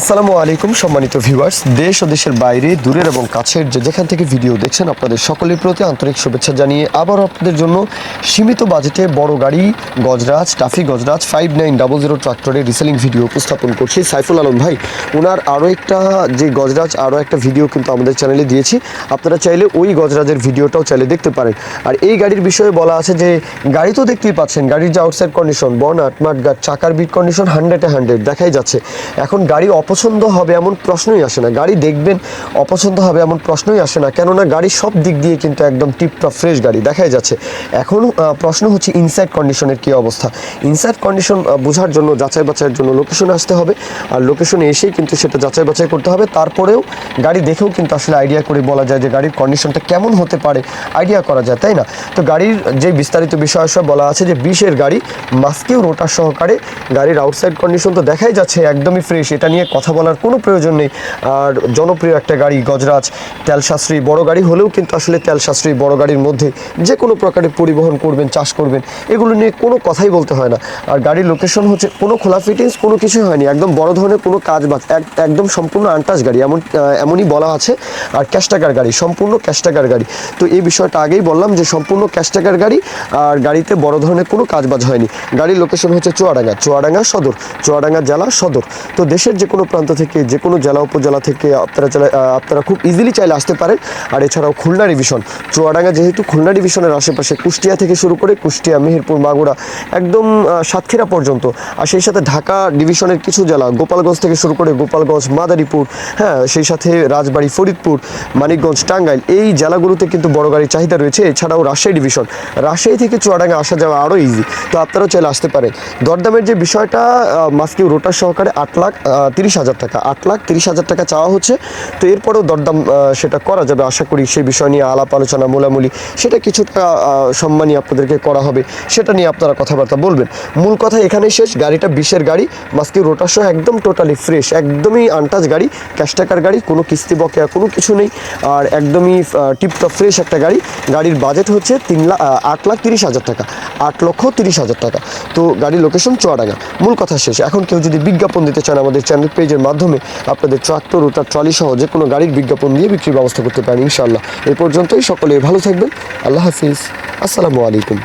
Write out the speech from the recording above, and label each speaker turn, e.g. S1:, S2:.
S1: আসসালামু আলাইকুম, সম্মানিত ভিউয়ার্স দেশ ও দেশের বাইরে, দূরের এবং কাছের যে যেখান থেকে ভিডিও দেখছেন, আপনাদের সকলের প্রতি আন্তরিক শুভেচ্ছা জানিয়ে আবার আপনাদের জন্য সীমিত বাজেটে বড় গাড়ি, Gajraj toffee Gajraj five nine double zero ট্রাক্টরের রিসেলিং ভিডিও উপস্থাপন করছি সাইফুল আলম ভাই। ওনার আরও একটা যে গজরাজ আরও একটা ভিডিও কিন্তু আমাদের চ্যানেলে দিয়েছি। আপনারা চাইলে ওই গজরাজের ভিডিওটাও চাইলে দেখতে পারেন। আর এই গাড়ির বিষয়ে বলা আছে যে, গাড়ি তো দেখতেই পাচ্ছেন, গাড়ির যে আউটসাইড কন্ডিশন বনাট মাঠগাট চাকার বিট কন্ডিশন হান্ড্রেডে হান্ড্রেড দেখাই যাচ্ছে। এখন গাড়ি অপছন্দ হবে এমন প্রশ্নই আসে না। গাড়ি দেখবেন অপছন্দ হবে এমন প্রশ্নই আসে না, কেননা গাড়ি সব দিক দিয়ে কিন্তু একদম টিপটপ, ফ্রেশ গাড়ি দেখাই যাচ্ছে। এখন প্রশ্ন হচ্ছে ইনসাইড কন্ডিশনের কী অবস্থা? ইনসাইড কন্ডিশন বোঝার জন্য, যাচাই বাছাইয়ের জন্য লোকেশনে আসতে হবে। আর লোকেশনে এসেই কিন্তু সেটা যাচাই বাছাই করতে হবে। তারপরেও গাড়ি দেখেও কিন্তু আসলে আইডিয়া করে বলা যায় যে গাড়ির কন্ডিশনটা কেমন হতে পারে আইডিয়া করা যায়, তাই না? তো গাড়ির যে বিস্তারিত বিষয় সব বলা আছে যে বিশের গাড়ি মাস্কিউ রোটার সহকারে গাড়ির আউটসাইড কন্ডিশন তো দেখাই যাচ্ছে, একদমই ফ্রেশ এটা নিয়ে কথা বলার কোনো প্রয়োজন নেই। আর জনপ্রিয় একটা গাড়ি গজরাজ তেল সাশ্রয়ী বড় গাড়ি হলেও কিন্তু আসলে তেল সাশ্রয়ী বড় গাড়ির মধ্যে যে কোনো প্রকারের পরিবহন করবেন, চাষ করবেন, এগুলো নিয়ে কোনো কথাই বলতে হয় না। আর গাড়ির লোকেশন হচ্ছে কোনো খোলা ফিটিংস কোনো কিছুই হয়নি। একদম বড় ধরনের কোনো কাজ এক- একদম সম্পূর্ণ আনটাচ গাড়ি, এমন এমনই বলা আছে। আর ক্যাশ টাকার গাড়ি, সম্পূর্ণ ক্যাশ টাকার গাড়ি। তো এই বিষয়টা আগেই বললাম যে সম্পূর্ণ ক্যাশ টাকার গাড়ি, আর গাড়িতে বড় ধরনের কোনো কাজ বাজ হয়নি। গাড়ির লোকেশন হচ্ছে চুয়াডাঙ্গা চুয়াডাঙ্গা সদর, চুয়াডাঙ্গা জেলা সদর। তো দেশের যে কোনো প্রান্ত থেকে, যে কোনো জেলা, উপজেলা থেকে আপনারা আপনারা খুব ইজিলি চাইলে আসতে পারেন। আর এছাড়াও খুলনা ডিভিশন চুয়াডাঙ্গা যেহেতু খুলনা ডিভিশনের আশেপাশে, কুষ্টিয়া থেকে শুরু করে কুষ্টিয়া, মেহেরপুর, মাগুরা, একদম সাতক্ষীরা পর্যন্ত। আর সেই সাথে ঢাকা ডিভিশনের কিছু জেলা, গোপালগঞ্জ থেকে শুরু করে গোপালগঞ্জ, মাদারীপুর হ্যাঁ সেই সাথে রাজবাড়ি, ফরিদপুর, মানিকগঞ্জ, টাঙ্গাইল, এই জেলাগুলোতে কিন্তু বড় গাড়ির চাহিদা রয়েছে। এছাড়াও রাজশাহী ডিভিশন রাজশাহী থেকে চুয়াডাঙ্গা আসা যাওয়া আরও ইজি তো আপনারাও চাইলে আসতে পারেন। দরদামের যে বিষয়টা মাস্কিউ রোটার সহকারে আট লাখ তিরিশ হাজার টাকা, আট লাখ তিরিশ হাজার টাকা চাওয়া হচ্ছে। তো এরপরেও দরদাম সেটা করা যাবে। আশা করি সেই বিষয় নিয়ে আলাপ, আলোচনা, মোলামুলি, সেটা কিছুটা সম্মানী আপনাদেরকে করা হবে। সেটা নিয়ে আপনারা কথাবার্তা বলবেন। মূল কথা এখানেই শেষ। গাড়িটা বিশের গাড়ি মাস্কিউ রোটার সহ একদম টোটালি ফ্রেশ একদমই আনটাচ গাড়ি ক্যাশ টাকার গাড়ি, কোনো কিস্তি বকেয়া, কোনো কিছু নেই। আর একদমই টিপটপ ফ্রেশ একটা গাড়ি। গাড়ির বাজেট হচ্ছে তিন লাখ আট লাখ তিরিশ হাজার টাকা, আট লক্ষ তিরিশ হাজার টাকা। তো গাড়ির লোকেশন চুয়াডাঙ্গা। মূল কথা শেষ। এখন কেউ যদি বিজ্ঞাপন দিতে চান আমাদের চ্যানেল পেজের মাধ্যমে আপনাদের ট্রাক্টর ও তার ট্রলি সহ যে কোনো গাড়ির বিজ্ঞাপন দিয়ে বিক্রির ব্যবস্থা করতে পারেন ইনশাআল্লাহ। এ পর্যন্তই, সকলে ভালো থাকবেন। আল্লাহ হাফিজ। আসসালামু আলাইকুম।